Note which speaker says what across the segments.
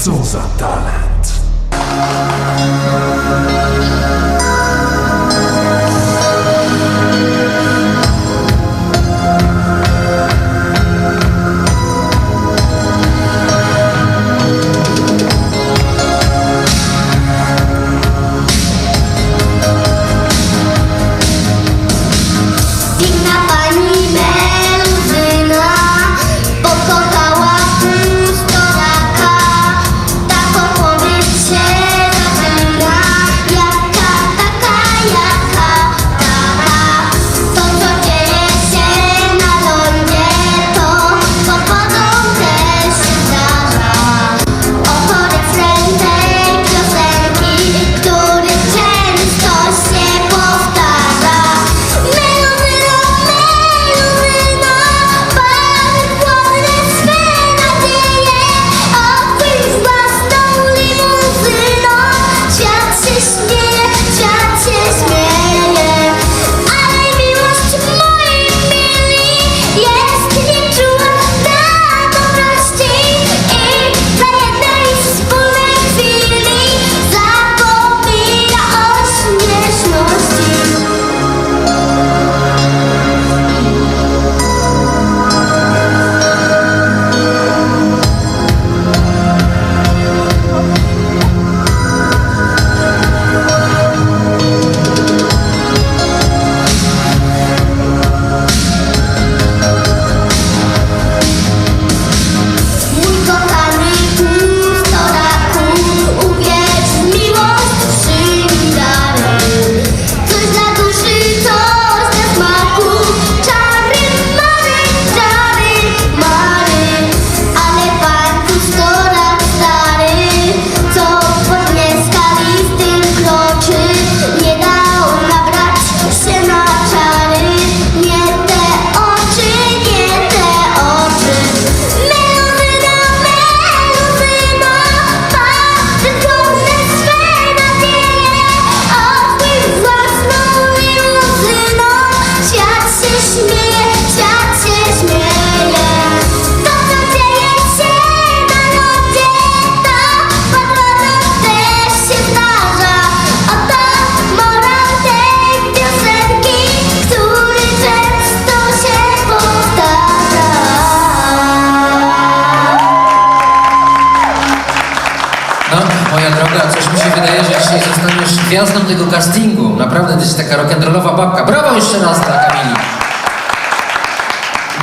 Speaker 1: Co za talent.
Speaker 2: Dzisiaj zostaniesz gwiazdą tego castingu. Naprawdę, ty jesteś taka rock'n'rollowa babka. Brawo jeszcze raz dla Kamili.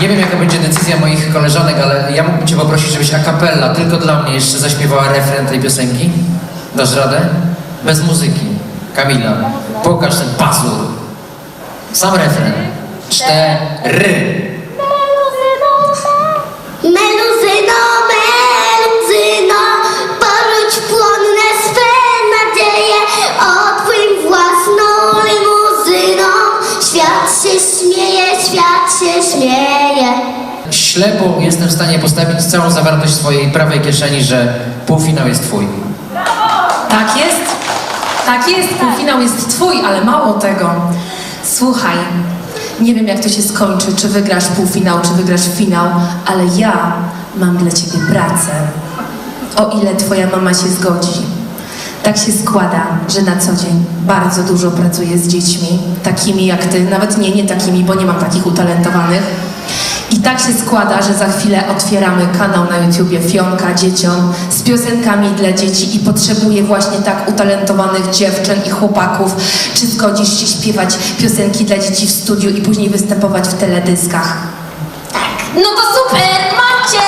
Speaker 2: Nie wiem, jaka będzie decyzja moich koleżanek, ale ja mógłbym cię poprosić, żebyś a cappella, tylko dla mnie jeszcze zaśpiewała refren tej piosenki. Dasz radę? Bez muzyki. Kamila, pokaż ten pazur. Sam refren. Cztery. Ślepo jestem w stanie postawić całą zawartość swojej prawej kieszeni, że półfinał jest twój.
Speaker 3: Tak jest? Tak jest, półfinał jest twój, ale mało tego. Słuchaj, nie wiem jak to się skończy, czy wygrasz półfinał, czy wygrasz finał, ale ja mam dla ciebie pracę. O ile twoja mama się zgodzi. Tak się składa, że na co dzień bardzo dużo pracuję z dziećmi, takimi jak ty, nawet nie, nie takimi, bo nie mam takich utalentowanych. I tak się składa, że za chwilę otwieramy kanał na YouTubie Fionka dzieciom z piosenkami dla dzieci i potrzebuję właśnie tak utalentowanych dziewczyn i chłopaków. Czy zgodzisz się śpiewać piosenki dla dzieci w studiu i później występować w teledyskach? No to super, macie!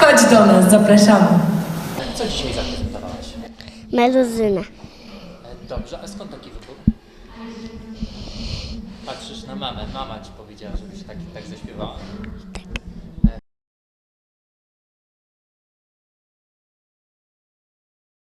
Speaker 3: Chodź do nas, zapraszamy.
Speaker 2: Co dzisiaj zaprezentowałaś?
Speaker 4: Meluzynę.
Speaker 2: Dobrze, a skąd taki wybór?
Speaker 5: Patrzysz na mamę, mama ci powiedziała, żebyś tak, tak zaśpiewała.